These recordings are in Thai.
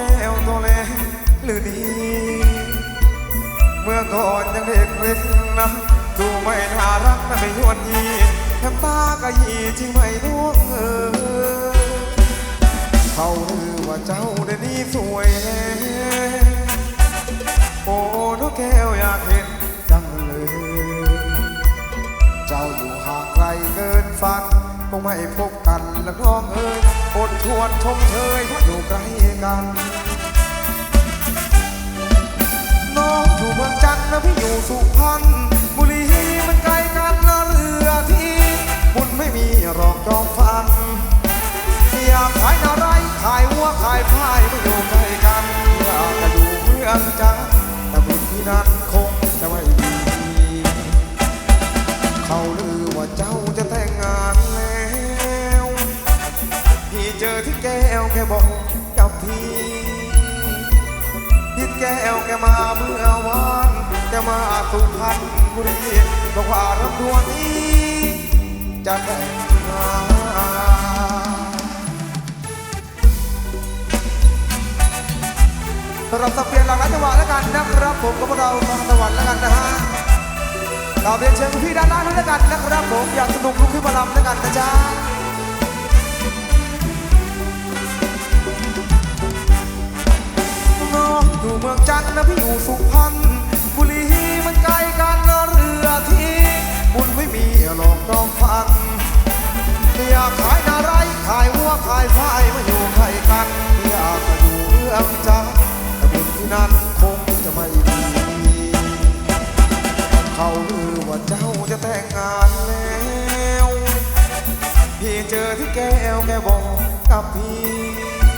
ก้วตัวเล็กหรือดี เมื่อก่อนยังเด็กเล็กนะ ดูไม่น่ารักนะไม่ยวนยีแถมตากะยีจริงไหมน้องเออเขาลือว่าเจ้าเดี๋ยวนี้สวยแล้วโอ้นกแก้วอยากเห็นจังเลย เจ้าอยู่ห่างไกลเกินฝันคงไม่พบกันแล้วน้องเอ๋ยอดชวนชมเชยเพราะอยู่ไกล กันน้องอยู่เมืองจันทร์นะพี่อยู่สุพรรณบุรีมันไกลกันนะเรือที่บุญไม่มีหรอกจอมฟันอยากขายนาไรขายวัวขายพายไม่อยู่ใกล้กันอยากจะอยู่เมืองจันทร์แต่บุญที่นั่นคงจะไม่มีเขาลือว่าเจ้าจะแต่งงานแล้ว พี่เจอที่แก้วแกบอก แก้วแกมาเมื่อวานแกมาสุพรรณบุรีบอกว่ารำดวนนี้จะแต่งงานสำหรับสับเปลี่ยนหลังนัจังหวะแล้วกันนะครับผมกับพวกเราฟังสวรรค์แล้วกันนะฮะเราเรียนเชิญพี่ด้านล่างด้วยแล้วกันนะครับผมอยากสนุกลุกขึ้นมาลำแล้วกันนะจ๊ะ เมืองจันทร์นะพี่อยู่สุพรรณบุรีมันไกลกันนะเรือที่บุญไม่มีหลอกดองฟันอยากขายนาไรขายวัวขายฝ้ายมาอยู่ใกล้กันอยากจะอยู่เมืองจันทร์แต่บุญที่นั่นคงจะไม่ดีเขาลือว่าเจ้าจะแต่งงานแล้วพี่เจอที่แก้วแกบอกกับพี่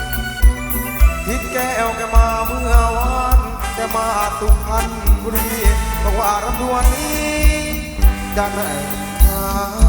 มาสุพรรณบุรีบอกว่ารำดวนนี้จะแต่งงา